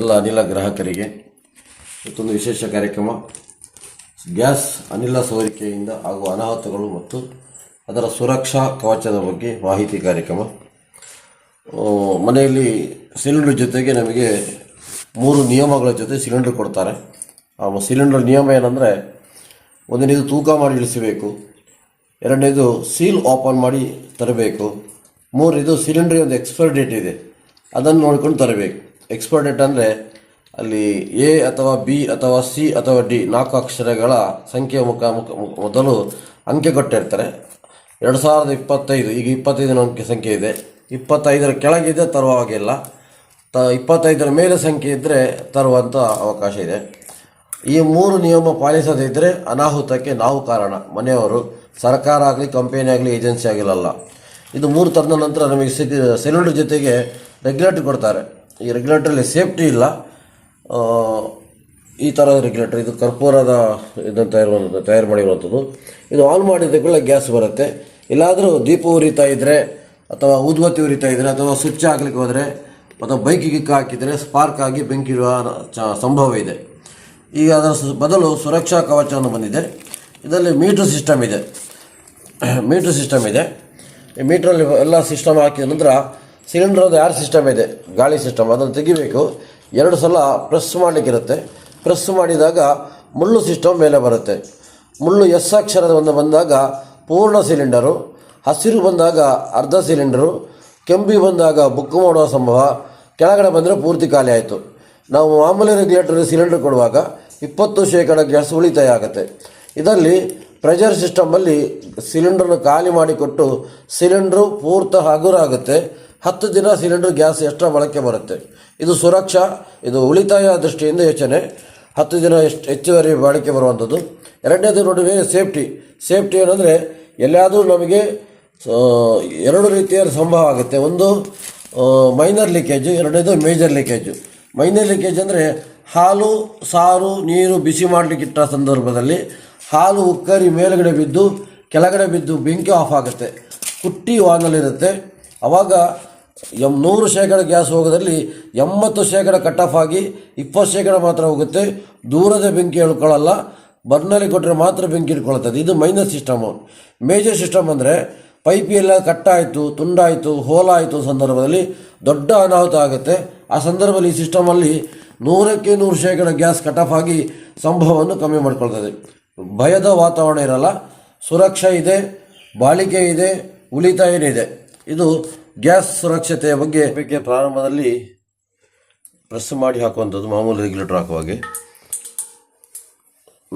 ಎಲ್ಲ ಅನಿಲ ಗ್ರಾಹಕರಿಗೆ ಮತ್ತೊಂದು ವಿಶೇಷ ಕಾರ್ಯಕ್ರಮ. ಗ್ಯಾಸ್ ಅನಿಲ ಸೋರಿಕೆಯಿಂದ ಆಗುವ ಅನಾಹುತಗಳು ಮತ್ತು ಅದರ ಸುರಕ್ಷಾ ಕವಚದ ಬಗ್ಗೆ ಮಾಹಿತಿ ಕಾರ್ಯಕ್ರಮ. ಮನೆಯಲ್ಲಿ ಸಿಲಿಂಡರ್ ಜೊತೆಗೆ ನಮಗೆ ಮೂರು ನಿಯಮಗಳ ಜೊತೆ ಸಿಲಿಂಡರ್ ಕೊಡ್ತಾರೆ. ಆ, ಸಿಲಿಂಡರ್ ನಿಯಮ ಏನಂದರೆ, ಒಂದನೇದು ತೂಕ ಮಾಡಿ ಇಳಿಸಬೇಕು, ಎರಡನೇದು ಸೀಲ್ ಓಪನ್ ಮಾಡಿ ತರಬೇಕು, ಮೂರನೇದು ಸಿಲಿಂಡ್ರಿಗೆ ಒಂದು ಎಕ್ಸ್ಪೈರ್ ಡೇಟ್ ಇದೆ, ಅದನ್ನು ನೋಡ್ಕೊಂಡು ತರಬೇಕು. ಎಕ್ಸ್ಪೈರ್ ಡೇಟ್ ಅಂದರೆ ಅಲ್ಲಿ ಎ ಅಥವಾ ಬಿ ಅಥವಾ ಸಿ ಅಥವಾ ಡಿ ನಾಲ್ಕು ಅಕ್ಷರಗಳ ಸಂಖ್ಯೆ ಮುಖ ಮುಖ ಮೊದಲು ಅಂಕೆ ಕೊಟ್ಟಿರ್ತಾರೆ ಎರಡು ಸಾವಿರದ ಇಪ್ಪತ್ತೈದು, ಈಗ ಇಪ್ಪತ್ತೈದಿನ ಅಂಕೆ ಸಂಖ್ಯೆ ಇದೆ. ಇಪ್ಪತ್ತೈದರ ಕೆಳಗಿದೆ ತರುವ ಹಾಗಿಲ್ಲ ತ, ಇಪ್ಪತ್ತೈದರ ಮೇಲೆ ಸಂಖ್ಯೆ ಇದ್ದರೆ ತರುವಂಥ ಅವಕಾಶ ಇದೆ. ಈ ಮೂರು ನಿಯಮ ಪಾಲಿಸದಿದ್ದರೆ ಅನಾಹುತಕ್ಕೆ ನಾವು ಕಾರಣ. ಮನೆಯವರು, ಸರ್ಕಾರ ಆಗಲಿ ಕಂಪನಿ ಆಗಲಿ ಏಜೆನ್ಸಿ ಆಗಿರಲ್ಲ ಇದು ಮೂರು ತಂದ ನಂತರ ನಮಗೆ ಸಿಲಿಂಡರ್ ಜೊತೆಗೆ ರೆಗ್ಯುಲೇಟರ್ ಕೊಡ್ತಾರೆ. ಈ ರೆಗ್ಯುಲೇಟ್ರಲ್ಲಿ ಸೇಫ್ಟಿ ಇಲ್ಲ. ಈ ಥರ ರೆಗ್ಯುಲೇಟರ್ ಇದು ಕರ್ಪೂರದ ಇದನ್ನು ತಯಾರು ತಯಾರು ಮಾಡಿರುವಂಥದ್ದು ಇದು ಆನ್ ಮಾಡಿದ ಕೂಡ ಗ್ಯಾಸ್ ಬರುತ್ತೆ. ಇಲ್ಲಾದರೂ ದೀಪ ಉರಿತಾ ಇದ್ದರೆ ಅಥವಾ ಊದ್ಬತ್ತಿ ಉರಿತಾ ಇದ್ದರೆ ಅಥವಾ ಸ್ವಿಚ್ ಹಾಕ್ಲಿಕ್ಕೆ ಹೋದರೆ, ಅಥವಾ ಬೈಕ್ ಗಿಕ್ಕ ಹಾಕಿದರೆ ಸ್ಪಾರ್ಕ್ ಆಗಿ ಬೆಂಕಿ ಇಡುವ ಸಂಭವ ಇದೆ. ಈಗ ಅದರ ಬದಲು ಸುರಕ್ಷಾ ಕವಚವನ್ನು ಬಂದಿದೆ. ಇದರಲ್ಲಿ ಮೀಟ್ರ್ ಸಿಸ್ಟಮ್ ಇದೆ. ಮೀಟ್ರ್ ಸಿಸ್ಟಮ್ ಇದೆ. ಈ ಮೀಟ್ರಲ್ಲಿ ಎಲ್ಲ ಸಿಸ್ಟಮ್ ಹಾಕಿದ ನಂತರ ಸಿಲಿಂಡರ್ದು ಯಾರು ಸಿಸ್ಟಮ್ ಇದೆ? ಗಾಳಿ ಸಿಸ್ಟಮ್. ಅದನ್ನು ತೆಗಿಬೇಕು. ಎರಡು ಸಲ ಪ್ರೆಸ್ ಮಾಡಲಿಕ್ಕಿರುತ್ತೆ. ಪ್ರೆಸ್ ಮಾಡಿದಾಗ ಮುಳ್ಳು ಸಿಸ್ಟಮ್ ಮೇಲೆ ಬರುತ್ತೆ. ಮುಳ್ಳು ಎಸ್ ಅಕ್ಷರದ ಒಂದು ಬಂದಾಗ ಪೂರ್ಣ ಸಿಲಿಂಡರು, ಹಸಿರು ಬಂದಾಗ ಅರ್ಧ ಸಿಲಿಂಡರು, ಕೆಂಪಿ ಬಂದಾಗ ಬುಕ್ ಮಾಡುವ ಸಂಭವ, ಕೆಳಗಡೆ ಬಂದರೆ ಪೂರ್ತಿ ಖಾಲಿ ಆಯಿತು. ನಾವು ಮಾಮೂಲಿ ರೆಗ್ಯುಲೇಟರ್ ಸಿಲಿಂಡರ್ ಕೊಡುವಾಗ ಇಪ್ಪತ್ತು ಶೇಕಡ ಗ್ಯಾಸ್ ಉಳಿತಾಯ ಆಗುತ್ತೆ. ಇದರಲ್ಲಿ ಪ್ರೆಷರ್ ಸಿಸ್ಟಮಲ್ಲಿ ಸಿಲಿಂಡರ್ನ ಖಾಲಿ ಮಾಡಿಕೊಟ್ಟು ಸಿಲಿಂಡ್ರು ಪೂರ್ತ ಹಗುರಾಗುತ್ತೆ. ಹತ್ತು ದಿನ ಸಿಲಿಂಡರ್ ಗ್ಯಾಸ್ ಎಕ್ಸ್ಟ್ರಾ ಬಳಕೆ ಬರುತ್ತೆ. ಇದು ಸುರಕ್ಷಾ, ಇದು ಉಳಿತಾಯ ದೃಷ್ಟಿಯಿಂದ ಯೋಚನೆ. ಹತ್ತು ದಿನ ಎಷ್ಟು ಹೆಚ್ಚುವರಿ ಬಾಳಿಕೆ ಬರುವಂಥದ್ದು. ಎರಡನೇದು ನೋಡಿ ಸೇಫ್ಟಿ. ಸೇಫ್ಟಿ ಏನಂದರೆ ಎಲ್ಲಿಯಾದರೂ ನಮಗೆ ಎರಡು ರೀತಿಯ ಸಂಭವ ಆಗುತ್ತೆ. ಒಂದು ಮೈನರ್ ಲೀಕೇಜು, ಎರಡನೇದು ಮೇಜರ್ ಲೀಕೇಜು. ಮೈನರ್ ಲೀಕೇಜ್ ಅಂದರೆ ಹಾಲು, ಸಾರು, ನೀರು ಬಿಸಿ ಮಾಡಲಿಕ್ಕಿಟ್ಟ ಸಂದರ್ಭದಲ್ಲಿ ಹಾಲು ಉಕ್ಕರಿ ಮೇಲುಗಡೆ ಬಿದ್ದು, ಕೆಳಗಡೆ ಬಿದ್ದು ಬೆಂಕಿ ಆಫ್ ಆಗುತ್ತೆ. ಕುಟ್ಟಿ ವಾನಲ್ಲಿರುತ್ತೆ. ಆವಾಗ ಎಂ ನೂರು ಶೇಕಡ ಗ್ಯಾಸ್ ಹೋಗೋದ್ರಲ್ಲಿ ಎಂಬತ್ತು ಶೇಕಡ ಕಟ್ ಆಫ್ ಆಗಿ ಇಪ್ಪತ್ತು ಶೇಕಡ ಮಾತ್ರ ಹೋಗುತ್ತೆ. ದೂರದ ಬೆಂಕಿ ಹೇಳ್ಕೊಳ್ಳಲ್ಲ. ಬರ್ನಲ್ಲಿ ಕೊಟ್ಟರೆ ಮಾತ್ರ ಬೆಂಕಿ ಇಟ್ಕೊಳ್ತದೆ ಇದು ಮೈನಸ್ ಸಿಸ್ಟಮು ಮೇಜರ್ ಸಿಸ್ಟಮ್ ಅಂದರೆ ಪೈಪಿ ಎಲ್ಲ ಕಟ್ಟಾಯಿತು ತುಂಡಾಯಿತು ಹೋಲಾಯಿತು ಸಂದರ್ಭದಲ್ಲಿ ದೊಡ್ಡ ಅನಾಹುತ ಆಗುತ್ತೆ. ಆ ಸಂದರ್ಭದಲ್ಲಿ ಈ ಸಿಸ್ಟಮಲ್ಲಿ ನೂರಕ್ಕೆ ನೂರು ಶೇಕಡ ಗ್ಯಾಸ್ ಕಟ್ ಆಫ್ ಆಗಿ ಸಂಭವವನ್ನು ಕಮ್ಮಿ ಮಾಡ್ಕೊಳ್ತದೆ. ಭಯದ ವಾತಾವರಣ ಇರಲ್ಲ. ಸುರಕ್ಷೆ ಇದೆ, ಬಾಳಿಕೆ ಇದೆ, ಉಳಿತಾಯನೇ ಇದೆ. ಇದು ಗ್ಯಾಸ್ ಸುರಕ್ಷತೆಯ ಬಗ್ಗೆ ಬಗ್ಗೆ ಪ್ರಾರಂಭದಲ್ಲಿ ಪ್ರೆಸ್ ಮಾಡಿ ಹಾಕುವಂಥದ್ದು ಮಾಮೂಲಿ ರೆಗ್ಯುಲೇಟರ್ ಹಾಕುವಾಗೆ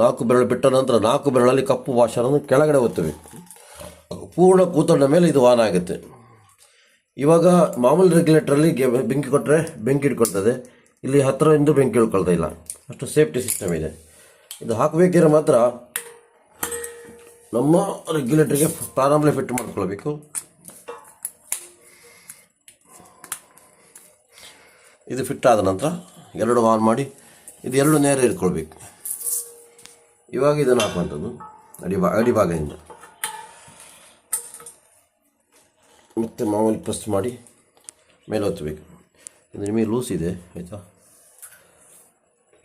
ನಾಲ್ಕು ಬೆರಳು ಬಿಟ್ಟ ನಂತರ ನಾಲ್ಕು ಬೆರಳಲ್ಲಿ ಕಪ್ಪು ವಾಷರನ್ನು ಕೆಳಗಡೆ ಒತ್ತಬೇಕು ಪೂರ್ಣ ಕೂತಂಡ ಮೇಲೆ ಇದು ಆನ್ ಆಗುತ್ತೆ. ಇವಾಗ ಮಾಮೂಲಿ ರೆಗ್ಯುಲೇಟರಲ್ಲಿ ಬೆಂಕಿ ಕೊಟ್ಟರೆ ಬೆಂಕಿ ಇಟ್ಕೊಳ್ತದೆ ಇಲ್ಲಿ ಹತ್ತಿರದಿಂದ ಬೆಂಕಿ ಇಳ್ಕೊಳ್ತಾ ಇಲ್ಲ. ಅಷ್ಟು ಸೇಫ್ಟಿ ಸಿಸ್ಟಮ್ ಇದೆ. ಇದು ಹಾಕಬೇಕಿದ್ರೆ ಮಾತ್ರ ನಮ್ಮ ರೆಗ್ಯುಲೇಟರ್ಗೆ ಪ್ರಾರಂಭಲೇ ಫಿಟ್ ಮಾಡ್ಕೊಳ್ಬೇಕು. ಇದು ಫಿಟ್ ಆದ ನಂತರ ಎರಡು ಆನ್ ಮಾಡಿ ಇದು ಎರಡು ನೇರ ಇಟ್ಕೊಳ್ಬೇಕು. ಇವಾಗ ಇದನ್ನು ಹಾಕುವಂಥದ್ದು ಅಡಿಭಾ ಅಡಿಭಾಗದಿಂದ ಮತ್ತೆ ಮಾಮೂಲಿ ಪ್ರೆಸ್ ಮಾಡಿ ಮೇಲೆ ಒತ್ತಬೇಕು ಇದು ನಿಮಗೆ ಲೂಸ್ ಇದೆ, ಆಯಿತಾ?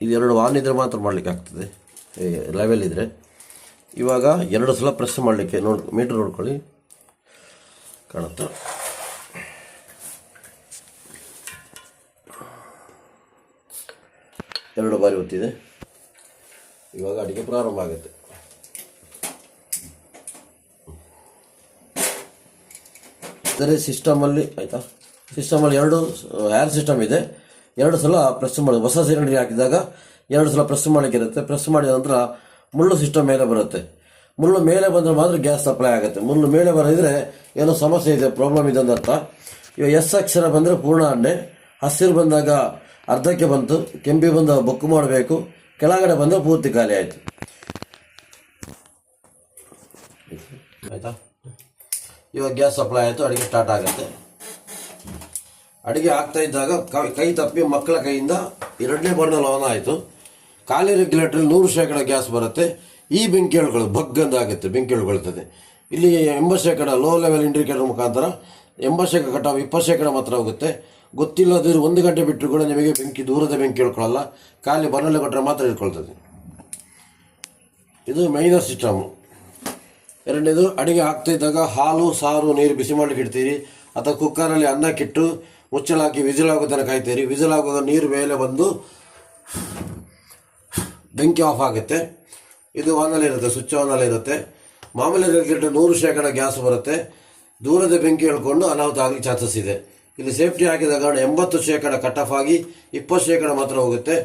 ಇದು ಎರಡು ಆನ್ ಇದ್ದರೆ ಮಾತ್ರ ಮಾಡಲಿಕ್ಕೆ ಆಗ್ತದೆ. ಲೆವೆಲ್ ಇದ್ದರೆ ಇವಾಗ ಎರಡು ಸಲ ಪ್ರೆಸ್ ಮಾಡಲಿಕ್ಕೆ ನೋಡಿ ಮೀಟ್ರ್ ನೋಡ್ಕೊಳ್ಳಿ. ಕಾಣುತ್ತಾ? ಎರಡು ಬಾರಿ ಒತ್ತಿದೆ. ಇವಾಗ ಅಡುಗೆ ಪ್ರಾರಂಭ ಆಗುತ್ತೆ. ಇದರ ಸಿಸ್ಟಮಲ್ಲಿ ಆಯಿತಾ? ಸಿಸ್ಟಮಲ್ಲಿ ಎರಡು ಏರ್ ಸಿಸ್ಟಮ್ ಇದೆ. ಎರಡು ಸಲ ಪ್ರೆಸ್ ಮಾಡಿ, ಹೊಸ ಸಿಲಿಂಡರ್ ಹಾಕಿದಾಗ ಎರಡು ಸಲ ಪ್ರೆಸ್ ಮಾಡಲಿಕ್ಕಿರುತ್ತೆ ಪ್ರೆಸ್ ಮಾಡಿದ ನಂತರ ಮುಳ್ಳು ಸಿಸ್ಟಮ್ ಮೇಲೆ ಬರುತ್ತೆ. ಮುಳ್ಳು ಮೇಲೆ ಬಂದರೆ ಮಾತ್ರ ಗ್ಯಾಸ್ ಸಪ್ಲೈ ಆಗುತ್ತೆ. ಮುಳ್ಳು ಮೇಲೆ ಬರದಿದ್ರೆ ಏನೋ ಸಮಸ್ಯೆ ಇದೆ ಪ್ರಾಬ್ಲಮ್ ಇದೆ ಅಂತ ಇವಾಗ ಎಸ್ ಅಕ್ಷರ ಬಂದರೆ ಪೂರ್ಣ ಅಣ್ಣೆ ಹಸಿರು ಬಂದಾಗ ಅರ್ಧಕ್ಕೆ ಬಂತು, ಕೆಂಪಿ ಬಂದು ಬುಕ್ ಮಾಡಬೇಕು, ಕೆಳಗಡೆ ಬಂದು ಪೂರ್ತಿ ಖಾಲಿ ಆಯಿತು. ಆಯಿತಾ? ಇವಾಗ ಗ್ಯಾಸ್ ಸಪ್ಲೈ ಆಯಿತು, ಅಡುಗೆ ಸ್ಟಾರ್ಟ್ ಆಗುತ್ತೆ. ಅಡುಗೆ ಆಗ್ತಾ ಇದ್ದಾಗ ಕೈ ತಪ್ಪಿ ಮಕ್ಕಳ ಕೈಯಿಂದ ಎರಡನೇ ಬಣ್ಣ ಆನ್ ಆಯಿತು. ಖಾಲಿ ರೆಗ್ಯುಲೇಟರ್ ನೂರು ಶೇಕಡ ಗ್ಯಾಸ್ ಬರುತ್ತೆ. ಈ ಬೆಂಕಿ ಹೇಳ್ಕೊಳ್ಳೋದು ಬಗ್ಗಂದ ಆಗುತ್ತೆ ಬೆಂಕಿ ಹೇಳ್ಕೊಳ್ತದೆ ಇಲ್ಲಿ ಎಂಬತ್ತು ಶೇಕಡ ಲೋ ಲೆವೆಲ್ ಇಂಡಿಕೇಟರ್ ಮುಖಾಂತರ ಎಂಬತ್ತು ಶೇಕಡ ಕಟಾವು ಇಪ್ಪತ್ತು ಶೇಕಡ ಮಾತ್ರ ಹೋಗುತ್ತೆ. ಗೊತ್ತಿಲ್ಲದಿರೋ ಒಂದು ಗಂಟೆ ಬಿಟ್ಟರು ಕೂಡ ನಿಮಗೆ ಬೆಂಕಿ, ದೂರದ ಬೆಂಕಿ ಹೇಳ್ಕೊಳ್ಳಲ್ಲ. ಖಾಲಿ ಬನ್ನಲ್ಲಿ ಕೊಟ್ಟರೆ ಮಾತ್ರ ಇಟ್ಕೊಳ್ತದೆ ಇದು ಮೈನರ್ ಸಿಸ್ಟಮು ಎರಡನೇದು, ಅಡುಗೆ ಹಾಕ್ತಾ ಇದ್ದಾಗ ಹಾಲು, ಸಾರು, ನೀರು ಬಿಸಿ ಮಾಡಲಿಕ್ಕೆ ಇಡ್ತೀರಿ. ಅಥವಾ ಕುಕ್ಕರಲ್ಲಿ ಅನ್ನಕ್ಕಿಟ್ಟು ಮುಚ್ಚಳ ಹಾಕಿ ವಿಸಿಲ್ ಆಗೋ ತನಕ ಕಾಯ್ತೀರಿ ಆಗುವಾಗ ನೀರು ಮೇಲೆ ಬಂದು ಬೆಂಕಿ ಆಫ್ ಆಗುತ್ತೆ. ಇದು ಆನಲ್ಲಿ ಇರುತ್ತೆ ಸ್ವಿಚ್ ಆನಲ್ಲಿ ಇರುತ್ತೆ. ಮಾಮೂಲಿ ರೆಗ್ಯುಲೇಟರ್ ನೂರು ಶೇಕಡ ಗ್ಯಾಸ್ ಬರುತ್ತೆ. ದೂರದ ಬೆಂಕಿ ಹೇಳ್ಕೊಂಡು ಅನಾಹುತ ಆಗಲಿ ಚಾನ್ಸಸ್ ಇದೆ. ಇಲ್ಲಿ ಸೇಫ್ಟಿ ಹಾಕಿದ ಕಾರಣ ಎಂಬತ್ತು ಶೇಕಡ ಕಟ್ ಆಫ್ ಆಗಿ ಇಪ್ಪತ್ತು ಶೇಕಡ ಮಾತ್ರ ಹೋಗುತ್ತೆ.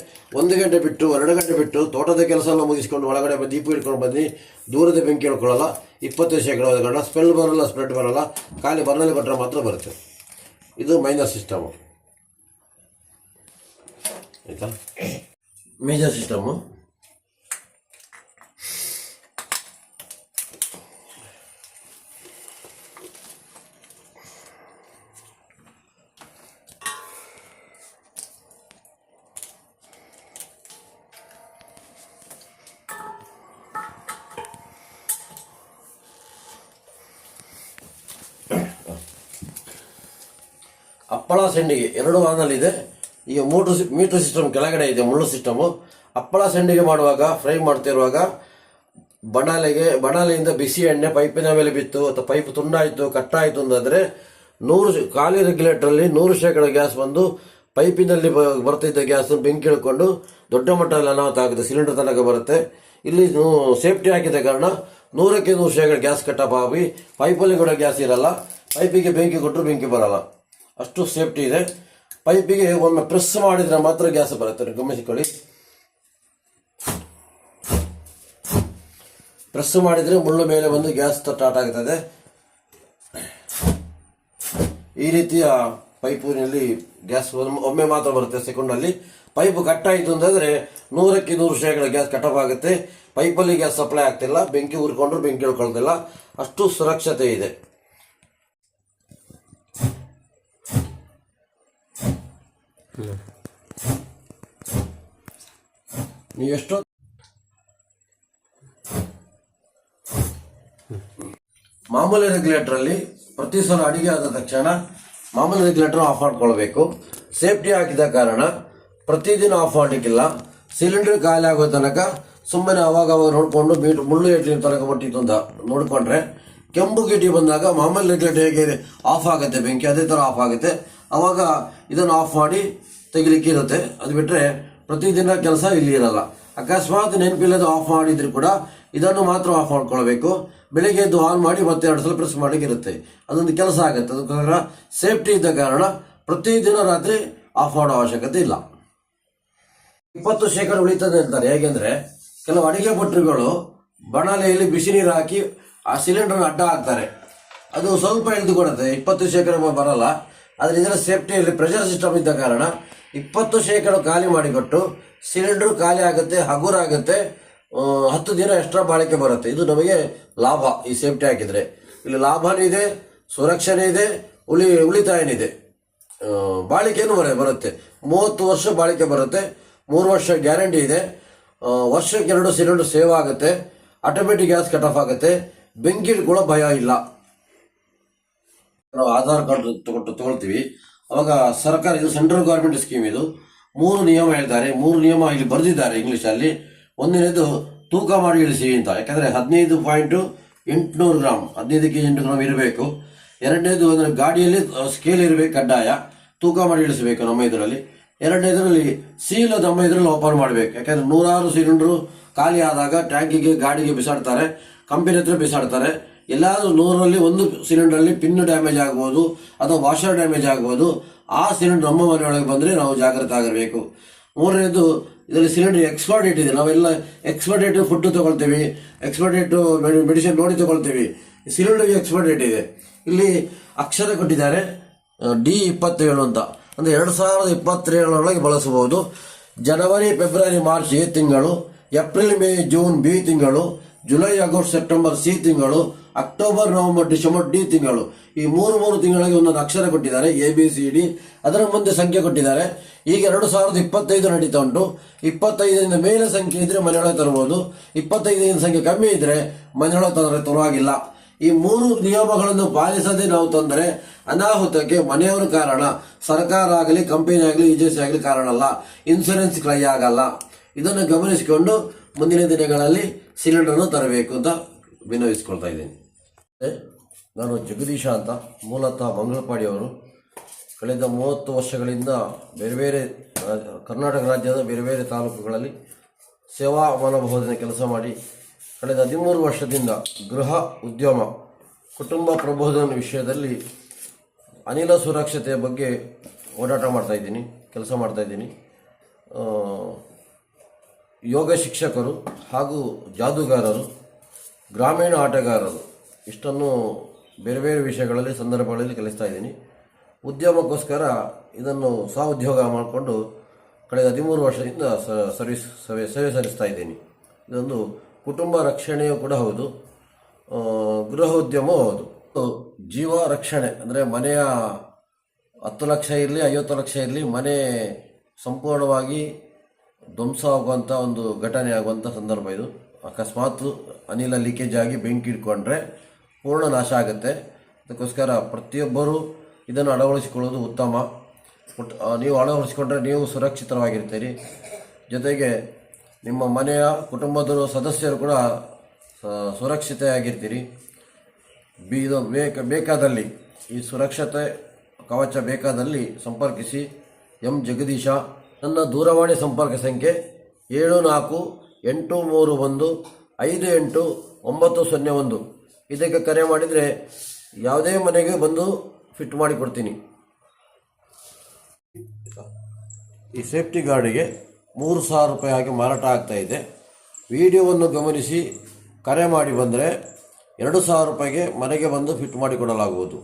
ಒಂದು ಗಂಟೆ ಬಿಟ್ಟು, ಎರಡು ಗಂಟೆ ಬಿಟ್ಟು ತೋಟದ ಕೆಲಸ ಎಲ್ಲ ಮುಗಿಸ್ಕೊಂಡು ಒಳಗಡೆ ದೀಪ ಇಟ್ಕೊಂಡು ಬನ್ನಿ. ದೂರದ ಬೆಂಕಿ ಹೇಳ್ಕೊಳ್ಳಲ್ಲ ಇಪ್ಪತ್ತೈದು ಶೇಕಡ ಹೋದ ಕಾರಣ ಸ್ಮೆಲ್ ಬರಲ್ಲ ಸ್ಪ್ರೆಡ್ ಬರಲ್ಲ. ಖಾಲಿ ಬರ್ನಲ್ಲಿ ಕೊಟ್ಟರೆ ಮಾತ್ರ ಬರುತ್ತೆ. ಇದು ಮೈನರ್ ಸಿಸ್ಟಮು ಆಯಿತಾ? ಮೇಜರ್ ಸಿಸ್ಟಮು ಹಪ್ಪಳ ಸೆಂಡಿಗೆ ಎರಡು ಆನಲ್ಲಿದೆ ಈಗ ಮೋಟ್ರ್ ಮೀಟ್ರ್ ಸಿಸ್ಟಮ್ ಕೆಳಗಡೆ ಇದೆ, ಮುಳ್ಳು ಸಿಸ್ಟಮು. ಹಪ್ಪಳ ಸಂಡಿಗೆ ಮಾಡುವಾಗ, ಫ್ರೈ ಮಾಡ್ತಿರುವಾಗ ಬಣಾಲೆಗೆ ಬಣಾಲೆಯಿಂದ ಬಿಸಿ ಎಣ್ಣೆ ಪೈಪಿನ ಮೇಲೆ ಬಿತ್ತು, ಅಥವಾ ಪೈಪ್ ತುಂಡಾಯಿತು, ಕಟ್ಟಾಯಿತು ಅಂತಂದರೆ ನೂರು ಖಾಲಿ ರೆಗ್ಯುಲೇಟರಲ್ಲಿ ನೂರು ಶೇಕಡ ಗ್ಯಾಸ್ ಬಂದು ಪೈಪಿನಲ್ಲಿ ಬರ್ತಿದ್ದ ಗ್ಯಾಸ್ ಬೆಂಕಿ ಇಳ್ಕೊಂಡು ದೊಡ್ಡ ಮಟ್ಟದಲ್ಲಿ ಅನಾಹುತ ಆಗುತ್ತೆ, ಸಿಲಿಂಡರ್ ತನಕ ಬರುತ್ತೆ. ಇಲ್ಲಿ ಸೇಫ್ಟಿ ಹಾಕಿದ ಕಾರಣ ನೂರಕ್ಕೆ ನೂರು ಶೇಕಡ ಗ್ಯಾಸ್ ಕಟ್ಟಪ್ಪ ಆಗಿ ಪೈಪಲ್ಲಿ ಕೂಡ ಗ್ಯಾಸ್ ಇರಲ್ಲ. ಪೈಪಿಗೆ ಬೆಂಕಿ ಕೊಟ್ಟರು ಬೆಂಕಿ ಬರಲ್ಲ. ಅಷ್ಟು ಸೇಫ್ಟಿ ಇದೆ. ಪೈಪಿಗೆ ಒಮ್ಮೆ ಪ್ರೆಸ್ ಮಾಡಿದರೆ ಮಾತ್ರ ಗ್ಯಾಸ್ ಬರುತ್ತೆ. ಗಮನಿಸಿಕೊಳ್ಳಿ. ಪ್ರೆಸ್ ಮಾಡಿದರೆ ಮುಳ್ಳು ಮೇಲೆ ಬಂದು ಗ್ಯಾಸ್ ಸ್ಟಾರ್ಟ್ ಆಗ್ತದೆ ಈ ರೀತಿಯ ಪೈಪಿನಲ್ಲಿ ಗ್ಯಾಸ್ ಒಮ್ಮೆ ಮಾತ್ರ ಬರುತ್ತೆ ಸೆಕೆಂಡಲ್ಲಿ. ಪೈಪ್ ಕಟ್ಟಾಯಿತು ಅಂತಂದರೆ ನೂರಕ್ಕೆ ನೂರು ಶೇಕಡ ಗ್ಯಾಸ್ ಕಟಪ್ ಆಗುತ್ತೆ. ಪೈಪಲ್ಲಿ ಗ್ಯಾಸ್ ಸಪ್ಲೈ ಆಗ್ತಿಲ್ಲ. ಬೆಂಕಿ ಉರ್ಕೊಂಡ್ರು ಬೆಂಕಿ ಉಳ್ಕೊಳ್ಳೋದಿಲ್ಲ ಅಷ್ಟು ಸುರಕ್ಷತೆ ಇದೆ. ನೀವು ಎಷ್ಟೋ ಮಾಮೂಲಿ ರೆಗ್ಯುಲೇಟರ್ ಅಲ್ಲಿ ಪ್ರತಿ ಸಲ ಅಡಿಗೆ ಆದ ತಕ್ಷಣ ಮಾಮೂಲಿ ರೆಗ್ಯುಲೇಟರ್ ಆಫ್ ಮಾಡ್ಕೊಳ್ಬೇಕು. ಸೇಫ್ಟಿ ಹಾಕಿದ ಕಾರಣ ಪ್ರತಿದಿನ ಆಫ್ ಮಾಡಲಿಕ್ಕಿಲ್ಲ. ಸಿಲಿಂಡರ್ ಖಾಲಿ ಆಗೋ ತನಕ ಸುಮ್ಮನೆ ಅವಾಗ ಅವಾಗ ನೋಡಿಕೊಂಡು ಮೀಟ್ ಮುಳ್ಳು ಎಟ್ಲಿನ ತನಕ ಮಟ್ಟಿತ್ತು ಅಂತ ನೋಡಿಕೊಂಡ್ರೆ ಕೆಂಪು ಗಿಟಿ ಬಂದಾಗ ಮಾಮೂಲಿ ರೆಗ್ಯುಲೇಟರ್ ಹೇಗೆ ಆಫ್ ಆಗುತ್ತೆ ಬೆಂಕಿ, ಅದೇ ಥರ ಆಫ್ ಆಗುತ್ತೆ. ಅವಾಗ ಇದನ್ನು ಆಫ್ ಮಾಡಿ ತೆಗಿಲಿಕ್ಕೆ ಇರುತ್ತೆ. ಅದು ಬಿಟ್ಟರೆ ಪ್ರತಿದಿನ ಕೆಲಸ ಇಲ್ಲಿ ಇರಲ್ಲ. ಅಕಸ್ಮಾತ್ ನೆನಪಿಲ್ಲದೆ ಆಫ್ ಮಾಡಿದ್ರು ಕೂಡ ಇದನ್ನು ಮಾತ್ರ ಆಫ್ ಮಾಡ್ಕೊಳ್ಬೇಕು. ಬೆಳಿಗ್ಗೆ ಎದ್ದು ಆನ್ ಮಾಡಿ ಮತ್ತೆ ಎರಡು ಸಲ ಪ್ರೆಸ್ ಮಾಡೋಕ್ಕಿರುತ್ತೆ ಅದೊಂದು ಕೆಲಸ ಆಗುತ್ತೆ. ಅದಕ್ಕೋಸ್ಕರ ಸೇಫ್ಟಿ ಇದ್ದ ಕಾರಣ ಪ್ರತಿದಿನ ರಾತ್ರಿ ಆಫ್ ಮಾಡೋ ಅವಶ್ಯಕತೆ ಇಲ್ಲ. ಇಪ್ಪತ್ತು ಶೇಕಡ ಉಳಿತದೆ ಅಂತಾರೆ. ಹೇಗೆಂದರೆ ಕೆಲವು ಅಡಿಗೆ ಭಟ್ರುಗಳು ಬಣಲೆಯಲ್ಲಿ ಬಿಸಿ ನೀರು ಹಾಕಿ ಆ ಸಿಲಿಂಡರ್ ಅಡ್ಡ ಹಾಕ್ತಾರೆ. ಅದು ಸ್ವಲ್ಪ ಇಳಿದುಕೊಡುತ್ತೆ ಇಪ್ಪತ್ತು ಶೇಕಡ ಬರಲ್ಲ. ಆದರೆ ಇದರ ಸೇಫ್ಟಿಯಲ್ಲಿ ಪ್ರೆಷರ್ ಸಿಸ್ಟಮ್ ಇದ್ದ ಕಾರಣ ಇಪ್ಪತ್ತು ಶೇಕಡ ಖಾಲಿ ಮಾಡಿಕೊಟ್ಟು ಸಿಲಿಂಡರ್ ಖಾಲಿ ಆಗುತ್ತೆ, ಹಗುರ ಆಗುತ್ತೆ ಹತ್ತು ದಿನ ಎಕ್ಸ್ಟ್ರಾ ಬಾಳಿಕೆ ಬರುತ್ತೆ. ಇದು ನಮಗೆ ಲಾಭ ಈ ಸೇಫ್ಟಿ ಹಾಕಿದರೆ. ಇಲ್ಲಿ ಲಾಭನೂ ಇದೆ, ಸುರಕ್ಷಣೆ ಇದೆ, ಉಳಿ ಉಳಿತಾಯನಿದೆ ಬಾಳಿಕೆನೂ ಬರ, ಬರುತ್ತೆ. ಮೂವತ್ತು ವರ್ಷ ಬಾಳಿಕೆ ಬರುತ್ತೆ, ಮೂರು ವರ್ಷ ಗ್ಯಾರಂಟಿ ಇದೆ. ವರ್ಷಕ್ಕೆ ಎರಡು ಸಿಲಿಂಡರ್ ಸೇವ್ ಆಗುತ್ತೆ ಆಟೋಮೆಟಿಕ್ ಗ್ಯಾಸ್ ಕಟ್ ಆಫ್ ಆಗುತ್ತೆ ಬೆಂಕಿ ಕೂಡ ಭಯ ಇಲ್ಲ. ನಾವು ಆಧಾರ್ ಕಾರ್ಡ್ ತಗೊಟ್ಟು ತಗೊಳ್ತೀವಿ. ಅವಾಗ ಸರ್ಕಾರ ಇದು ಸೆಂಟ್ರಲ್ ಗೌರ್ಮೆಂಟ್ ಸ್ಕೀಮ್ ಇದು. ಮೂರು ನಿಯಮ ಹೇಳ್ತಾರೆ. ಮೂರು ನಿಯಮ ಇಲ್ಲಿ ಬರೆದಿದ್ದಾರೆ ಇಂಗ್ಲೀಷಲ್ಲಿ ಒಂದನೇದು ತೂಕ ಮಾಡಿ ಇಳಿಸಿ ಅಂತ. ಯಾಕಂದ್ರೆ ಹದಿನೈದು ಪಾಯಿಂಟು ಎಂಟುನೂರು ಗ್ರಾಮ್ ಹದಿನೈದು ಕೆ ಎಂಟು ಗ್ರಾಮ್ ಇರಬೇಕು. ಎರಡನೇದು ಅಂದರೆ ಗಾಡಿಯಲ್ಲಿ ಸ್ಕೇಲ್ ಇರಬೇಕು, ಕಡ್ಡಾಯ. ತೂಕ ಮಾಡಿ ಇಳಿಸಬೇಕು ನಮ್ಮ ಇದರಲ್ಲಿ. ಎರಡನೇದರಲ್ಲಿ ಸೀಲ್ ನಮ್ಮ ಇದರಲ್ಲಿ ಓಪನ್ ಮಾಡಬೇಕು. ಯಾಕಂದ್ರೆ ನೂರಾರು ಸಿಲಿಂಡರು ಖಾಲಿ ಆದಾಗ ಟ್ಯಾಂಕಿಗೆ ಗಾಡಿಗೆ ಬಿಸಾಡ್ತಾರೆ. ಕಂಪನಿ ಹತ್ರ ಬಿಸಾಡ್ತಾರೆ. ಎಲ್ಲಾದ್ರೂ ನೂರರಲ್ಲಿ ಒಂದು ಸಿಲಿಂಡರ್ಲಿ ಪಿನ್ ಡ್ಯಾಮೇಜ್ ಆಗ್ಬೋದು ಅಥವಾ ವಾಷರ್ ಡ್ಯಾಮೇಜ್ ಆಗ್ಬೋದು, ಆ ಸಿಲಿಂಡರ್ ನಮ್ಮ ಮನೆಯೊಳಗೆ ಬಂದರೆ ನಾವು ಜಾಗ್ರತೆ ಆಗಿರಬೇಕು. ಮೂರನೇದು, ಇದರಲ್ಲಿ ಸಿಲಿಂಡರ್ ಎಕ್ಸ್ಪೈರ್ ಡೇಟ್ ಇದೆ. ನಾವೆಲ್ಲ ಎಕ್ಸ್ಪೈರ್ ಡೇಟ್ ಫುಡ್ ತಗೊಳ್ತೀವಿ ಎಕ್ಸ್ಪೈರ್ ಡೇಟ್ ಮೆಡಿಸಿನ್ ನೋಡಿ ತಗೊಳ್ತೀವಿ. ಸಿಲಿಂಡರ್ ಎಕ್ಸ್ಪೈರ್ ಡೇಟ್ ಇದೆ. ಇಲ್ಲಿ ಅಕ್ಷರ ಕೊಟ್ಟಿದ್ದಾರೆ ಡಿ ಇಪ್ಪತ್ತೇಳು ಅಂತ. ಅಂದರೆ ಎರಡು ಸಾವಿರದ ಇಪ್ಪತ್ತೇಳರೊಳಗೆ ಬಳಸಬಹುದು. ಜನವರಿ, ಫೆಬ್ರವರಿ, ಮಾರ್ಚ್ ಎ ತಿಂಗಳು, ಏಪ್ರಿಲ್, ಮೇ, ಜೂನ್ ಬಿ ತಿಂಗಳು, ಜುಲೈ, ಆಗಸ್ಟ್, ಸೆಪ್ಟೆಂಬರ್ ಸಿ ತಿಂಗಳು ಅಕ್ಟೋಬರ್, ನವೆಂಬರ್, ಡಿಸೆಂಬರ್, ಡಿ ತಿಂಗಳು. ಈ ಮೂರು ಮೂರು ತಿಂಗಳಿಗೆ ಒಂದೊಂದು ಅಕ್ಷರ ಕೊಟ್ಟಿದ್ದಾರೆ. A, B, C, D. ಅದರ ಮುಂದೆ ಸಂಖ್ಯೆ ಕೊಟ್ಟಿದ್ದಾರೆ. ಈಗ ಎರಡು ಸಾವಿರದ ಇಪ್ಪತ್ತೈದು ನಡೀತಾ ಉಂಟು. ಇಪ್ಪತ್ತೈದರಿಂದ ಮೇಲೆ ಸಂಖ್ಯೆ ಇದ್ರೆ ಮನೆಯೊಳಗೆ ತರಬಹುದು ಇಪ್ಪತ್ತೈದರಿಂದ ಸಂಖ್ಯೆ ಕಮ್ಮಿ ಇದ್ರೆ ಮನೆಯೊಳಗೆ ತಂದರೆ ತರುವಾಗಿಲ್ಲ. ಈ ಮೂರು ನಿಯಮಗಳನ್ನು ಪಾಲಿಸದೆ ನಾವು ತಂದರೆ ಅನಾಹುತಕ್ಕೆ ಮನೆಯವರು ಕಾರಣ. ಸರ್ಕಾರ ಆಗಲಿ ಕಂಪನಿ ಆಗಲಿ ಏಜೆನ್ಸಿ ಆಗಲಿ ಕಾರಣ ಅಲ್ಲ. ಇನ್ಸೂರೆನ್ಸ್ ಕ್ಲೈ ಆಗಲ್ಲ. ಇದನ್ನು ಗಮನಿಸಿಕೊಂಡು ಮುಂದಿನ ದಿನಗಳಲ್ಲಿ ಸಿಲಿಂಡರ್ನ ತರಬೇಕು ಅಂತ ವಿನವಿಸ್ಕೊಳ್ತಾ ಇದ್ದೀನಿ. ನಾನು ಜಗದೀಶ ಅಂತ. ಮೂಲತಃ ಮಂಗಳಪಾಡಿಯವರು ಕಳೆದ ಮೂವತ್ತು ವರ್ಷಗಳಿಂದ ಬೇರೆ ಬೇರೆ ಕರ್ನಾಟಕ ರಾಜ್ಯದ ಬೇರೆ ಬೇರೆ ತಾಲೂಕುಗಳಲ್ಲಿ ಸೇವಾ ಮನೋಭಾವದ ಕೆಲಸ ಮಾಡಿ ಕಳೆದ ಹದಿಮೂರು ವರ್ಷದಿಂದ ಗೃಹ ಉದ್ಯಮ, ಕುಟುಂಬ ಪ್ರಬೋಧನ ವಿಷಯದಲ್ಲಿ ಅನಿಲ ಸುರಕ್ಷತೆಯ ಬಗ್ಗೆ ಓಡಾಟ ಮಾಡ್ತಾಯಿದ್ದೀನಿ ಕೆಲಸ ಮಾಡ್ತಾಯಿದ್ದೀನಿ ಯೋಗ ಶಿಕ್ಷಕರು ಹಾಗೂ ಜಾದೂಗಾರರು, ಗ್ರಾಮೀಣ ಆಟಗಾರರು ಇಷ್ಟನ್ನು ಬೇರೆ ಬೇರೆ ವಿಷಯಗಳಲ್ಲಿ, ಸಂದರ್ಭಗಳಲ್ಲಿ ಕಲಿಸ್ತಾ ಇದ್ದೀನಿ. ಉದ್ಯಮಕ್ಕೋಸ್ಕರ ಇದನ್ನು ಸ್ವ ಉದ್ಯೋಗ ಮಾಡಿಕೊಂಡು ಕಳೆದ ಹದಿಮೂರು ವರ್ಷದಿಂದ ಸರ್ವಿಸ್, ಸೇವೆ ಸೇವೆ ಸಲ್ಲಿಸ್ತಾ ಇದ್ದೀನಿ. ಇದೊಂದು ಕುಟುಂಬ ರಕ್ಷಣೆಯೂ ಕೂಡ ಹೌದು. ಗೃಹ ಉದ್ಯಮವೂ ಹೌದು. ಜೀವ ರಕ್ಷಣೆ, ಅಂದರೆ ಮನೆಯ ಹತ್ತು ಲಕ್ಷ ಇರಲಿ, ಐವತ್ತು ಲಕ್ಷ ಇರಲಿ, ಮನೆ ಸಂಪೂರ್ಣವಾಗಿ ಧ್ವಂಸ ಆಗುವಂಥ ಒಂದು ಘಟನೆ ಆಗುವಂಥ ಸಂದರ್ಭ ಇದು. ಅಕಸ್ಮಾತ್ ಅನಿಲ ಲೀಕೇಜ್ ಆಗಿ ಬೆಂಕಿ ಇಟ್ಕೊಂಡ್ರೆ ಪೂರ್ಣ ನಾಶ ಆಗುತ್ತೆ. ಅದಕ್ಕೋಸ್ಕರ ಪ್ರತಿಯೊಬ್ಬರೂ ಇದನ್ನು ಅಳವಡಿಸಿಕೊಳ್ಳೋದು ಉತ್ತಮ. ನೀವು ಅಳವಡಿಸಿಕೊಂಡ್ರೆ ನೀವು ಸುರಕ್ಷಿತವಾಗಿರ್ತೀರಿ ಜೊತೆಗೆ ನಿಮ್ಮ ಮನೆಯ ಕುಟುಂಬದವರು, ಸದಸ್ಯರು ಕೂಡ ಸುರಕ್ಷಿತೆಯಾಗಿರ್ತೀರಿ. ಬಿ, ಇದು ಬೇಕ, ಬೇಕಾದಲ್ಲಿ ಈ ಸುರಕ್ಷತೆ, ಕವಚ ಬೇಕಾದಲ್ಲಿ ಸಂಪರ್ಕಿಸಿ. ಎಂ ಜಗದೀಶ, ನನ್ನ ದೂರವಾಣಿ ಸಂಪರ್ಕ ಸಂಖ್ಯೆ ಏಳು ನಾಲ್ಕು ಎಂಟು ಮೂರು ಒಂದು ಐದು ಎಂಟು ಒಂಬತ್ತು ಸೊನ್ನೆ ಒಂದು. ಇದಕ್ಕೆ ಕರೆ ಮಾಡಿದರೆ ಯಾವುದೇ ಮನೆಗೆ ಬಂದು ಫಿಟ್ ಮಾಡಿ ಕೊಡ್ತೀನಿ. ಈ ಸೇಫ್ಟಿ ಗಾರ್ಡಿಗೆ ಮೂರು ಸಾವಿರ ರೂಪಾಯಿ ಆಗಿ ಮಾರಾಟ ಆಗ್ತಾ ಇದೆ. ವಿಡಿಯೋವನ್ನು ಗಮನಿಸಿ, ಕರೆ ಮಾಡಿ ಬಂದರೆ ಎರಡು ಸಾವಿರ ರೂಪಾಯಿಗೆ ಮನೆಗೆ ಬಂದು ಫಿಟ್ ಮಾಡಿಕೊಡಲಾಗುವುದು